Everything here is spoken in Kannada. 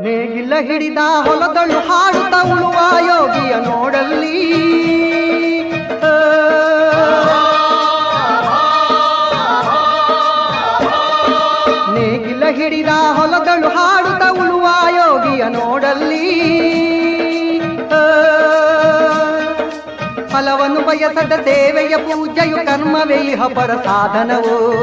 ಹಿಡಿದ ಹೊಲದಳು ಹಾಡುತ್ತ ಉಳುವ ಯೋಗಿಯ ನೋಡಲ್ಲಿ. ನೇಗಿಲ ಹಿಡಿದ ಹೊಲದಳು ಹಾಡುತ್ತ ಉಳುವ ಯೋಗಿಯ ನೋಡಲ್ಲಿ. ಫಲವನ್ನು ಬಯಸದ ಸೇವೆಯ ಪೂಜೆಯು ಕರ್ಮವೇ ಇಹ ಪರ ಸಾಧನವು